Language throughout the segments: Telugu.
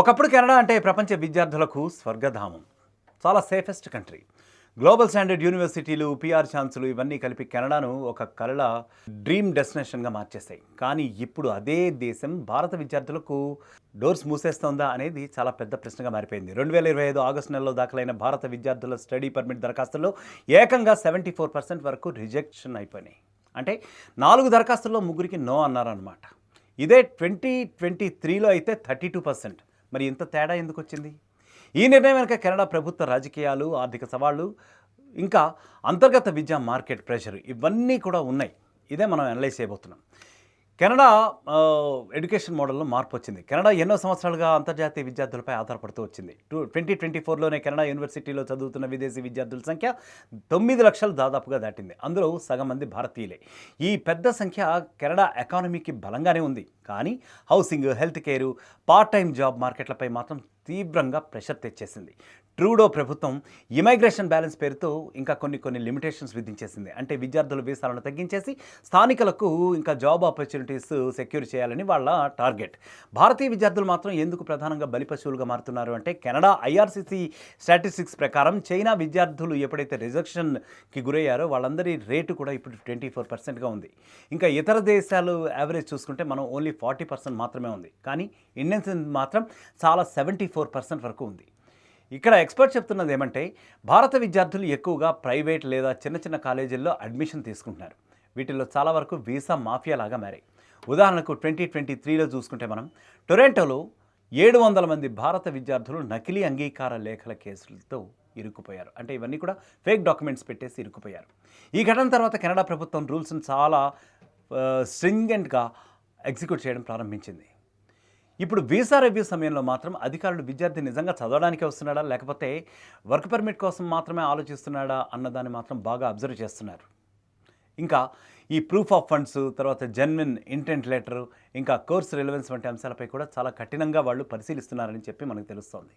ఒకప్పుడు కెనడా అంటే ప్రపంచ విద్యార్థులకు స్వర్గధామం. చాలా సేఫెస్ట్ కంట్రీ. గ్లోబల్ స్టాండర్డ్ యూనివర్సిటీలు పిఆర్ ఛాన్సులు ఇవన్నీ కలిపి కెనడాను ఒక కళ డ్రీమ్ డెస్టినేషన్గా మార్చేస్తాయి కానీ ఇప్పుడు అదే దేశం భారత విద్యార్థులకు డోర్స్ మూసేస్తోందా అనేది చాలా పెద్ద ప్రశ్నగా మారిపోయింది. రెండు వేల ఇరవై ఐదు ఆగస్టు నెలలో దాఖలైన భారత విద్యార్థుల స్టడీ పర్మిట్ దరఖాస్తుల్లో ఏకంగా సెవెంటీ ఫోర్ పర్సెంట్ వరకు రిజెక్షన్ అయిపోయినాయి. అంటే నాలుగు దరఖాస్తుల్లో ముగ్గురికి నో అన్నారనమాట ఇదే ట్వంటీ ట్వంటీ త్రీలో అయితే థర్టీ టూ పర్సెంట్. మరి ఇంత తేడా ఎందుకు వచ్చింది ఈ నిర్ణయం వెనుక కెనడా ప్రభుత్వ రాజకీయాలు ఆర్థిక సవాళ్ళు ఇంకా అంతర్గత విద్యా మార్కెట్ ప్రెషర్ ఇవన్నీ కూడా ఉన్నాయి. ఇదే మనం అనలైజ్ చేయబోతున్నాం. కెనడా ఎడ్యుకేషన్ మోడల్లో మార్పు వచ్చింది. కెనడా ఎన్నో సంవత్సరాలుగా అంతర్జాతీయ విద్యార్థులపై ఆధారపడుతూ వచ్చింది. టూ ట్వంటీ ట్వంటీ ఫోర్లోనే కెనడా యూనివర్సిటీలో చదువుతున్న విదేశీ విద్యార్థుల సంఖ్య తొమ్మిది లక్షలు దాదాపుగా దాటింది. అందులో సగం మంది భారతీయులే. ఈ పెద్ద సంఖ్య కెనడా ఎకానమీకి బలంగానే ఉంది. కానీ housing health care part time job మార్కెట్లపై మాత్రం తీవ్రంగా ప్రెషర్ తెచ్చేసింది. ట్రూడో ప్రభుత్వం ఇమైగ్రేషన్ బ్యాలెన్స్ పేరుతో ఇంకా కొన్ని కొన్ని లిమిటేషన్స్ విధించేసింది. అంటే విద్యార్థుల వీసాలను తగ్గించేసి స్థానికులకు ఇంకా జాబ్ ఆపర్చునిటీస్ సెక్యూర్ చేయాలని వాళ్ళ టార్గెట్. భారతీయ విద్యార్థులు మాత్రం ఎందుకు ప్రధానంగా బలిపశువులుగా మారుతున్నారు అంటే కెనడా ఐఆర్సీసీ స్టాటిస్టిక్స్ ప్రకారం చైనా విద్యార్థులు ఎప్పుడైతే రిజెక్షన్కి గురయ్యారో వాళ్ళందరి రేటు కూడా ఇప్పుడు ట్వంటీ ఫోర్ పర్సెంట్గా ఉంది. ఇంకా ఇతర దేశాలు యావరేజ్ చూసుకుంటే మనం ఓన్లీ ఫార్టీ పర్సెంట్ మాత్రమే ఉంది. కానీ ఇండియన్స్ మాత్రం చాలా సెవెంటీ ఫోర్ పర్సెంట్ వరకు ఉంది. ఇక్కడ ఎక్స్పర్ట్ చెప్తున్నది ఏమంటే భారత విద్యార్థులు ఎక్కువగా ప్రైవేట్ లేదా చిన్న చిన్న కాలేజీల్లో అడ్మిషన్ తీసుకుంటున్నారు. వీటిల్లో చాలా వరకు వీసా మాఫియా లాగా మారాయి ఉదాహరణకు ట్వంటీ ట్వంటీ త్రీలో చూసుకుంటే మనం టొరంటోలో ఏడు వందల మంది భారత విద్యార్థులు నకిలీ అంగీకార లేఖల కేసులతో ఇరుక్కుపోయారు. అంటే ఇవన్నీ కూడా ఫేక్ డాక్యుమెంట్స్ పెట్టేసి ఇరుక్కుపోయారు. ఈ ఘటన తర్వాత కెనడా ప్రభుత్వం రూల్స్ని చాలా స్ట్రింగెంట్గా ఎగ్జిక్యూట్ చేయడం ప్రారంభించింది. ఇప్పుడు వీసా రివ్యూ సమయంలో మాత్రం అధికారులు విద్యార్థి నిజంగా చదవడానికి వస్తున్నాడా? లేకపోతే వర్క్ పర్మిట్ కోసం మాత్రమే ఆలోచిస్తున్నాడా? అన్నదాన్ని మాత్రం బాగా అబ్జర్వ్ చేస్తున్నారు. ఇంకా ఈ ప్రూఫ్ ఆఫ్ ఫండ్స్ తర్వాత జెన్విన్ ఇంటెంట్ లెటర్ ఇంకా కోర్స్ రిలవెన్స్ వంటి అంశాలపై కూడా చాలా కఠినంగా వాళ్ళు పరిశీలిస్తున్నారని చెప్పి మనకు తెలుస్తోంది.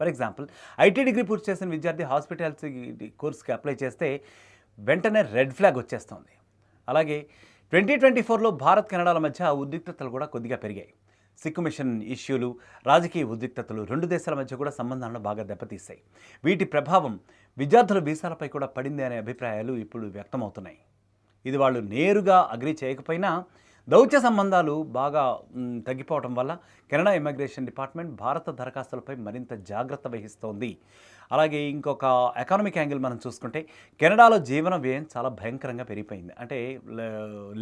ఫర్ ఎగ్జాంపుల్ ఐటీ డిగ్రీ పూర్తి చేసిన విద్యార్థి హాస్పిటాలిటీ కోర్స్కి అప్లై చేస్తే వెంటనే రెడ్ ఫ్లాగ్ వచ్చేస్తోంది. అలాగే ట్వంటీ ట్వంటీ ఫోర్లో భారత్ కెనడాల మధ్య ఉద్రిక్తతలు కూడా కొద్దిగా పెరిగాయి. సిక్కు మిషన్ ఇష్యూలు రాజకీయ ఉద్రిక్తతలు రెండు దేశాల మధ్య కూడా సంబంధాలను బాగా దెబ్బతీశాయి. వీటి ప్రభావం విద్యార్థుల వీసాలపై కూడా పడింది అనే అభిప్రాయాలు ఇప్పుడు వ్యక్తమవుతున్నాయి. ఇది వాళ్ళు నేరుగా అగ్రి చేయకపోయినా దౌత్య సంబంధాలు బాగా తగ్గిపోవడం వల్ల కెనడా ఇమిగ్రేషన్ డిపార్ట్మెంట్ భారత దరఖాస్తులపై మరింత జాగ్రత్త వహిస్తోంది. అలాగే ఇంకొక ఎకానమిక్ యాంగిల్ మనం చూసుకుంటే కెనడాలో జీవన వ్యయం చాలా భయంకరంగా పెరిగిపోయింది. అంటే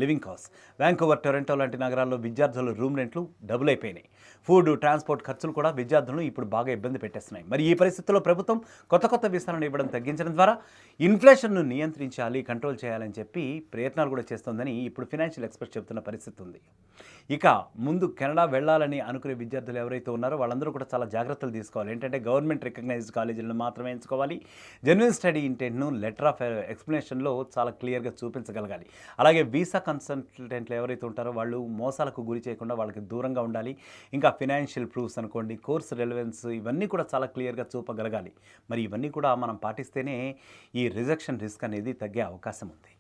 లివింగ్ కాస్ట్. వ్యాంకోవర్ టొరంటో లాంటి నగరాల్లో విద్యార్థుల రూమ్ రెంట్లు డబుల్ అయిపోయినాయి. ఫుడ్ ట్రాన్స్పోర్ట్ ఖర్చులు కూడా విద్యార్థులను ఇప్పుడు బాగా ఇబ్బంది పెట్టేస్తున్నాయి. మరి ఈ పరిస్థితుల్లో ప్రభుత్వం కొత్త కొత్త విస్తరణ ఇవ్వడం తగ్గించడం ద్వారా ఇన్ఫ్లేషన్ను నియంత్రించాలి కంట్రోల్ చేయాలని చెప్పి ప్రయత్నాలు కూడా చేస్తోందని ఇప్పుడు ఫినాన్షియల్ ఎక్స్పర్ట్ చెప్తున్న పరిస్థితి ఉంది ఇక ముందు కెనడా వెళ్ళాలని అనుకునే విద్యార్థులు ఎవరైతే ఉన్నారో వాళ్ళందరూ కూడా చాలా జాగ్రత్తలు తీసుకోవాలి. ఏంటంటే గవర్నమెంట్ రికగ్నైజ్డ్ కాలేజీలను మాత్రమే ఎంచుకోవాలి. జెన్యున్ స్టడీ ఇంటెంట్ను లెటర్ ఆఫ్ ఎక్స్ప్లెనేషన్లో చాలా క్లియర్గా చూపించగలగాలి. అలాగే వీసా కన్సల్టెంట్లు ఎవరైతే ఉంటారో వాళ్ళు మోసాలకు గురి చేయకుండా వాళ్ళకి దూరంగా ఉండాలి. ఇంకా ఫినాన్షియల్ ప్రూఫ్స్ అనుకోండి కోర్స్ రెలవెన్స్ ఇవన్నీ కూడా చాలా క్లియర్గా చూపగలగాలి. మరి ఇవన్నీ కూడా మనం పాటిస్తేనే ఈ రిజెక్షన్ రిస్క్ అనేది తగ్గే అవకాశం ఉంది.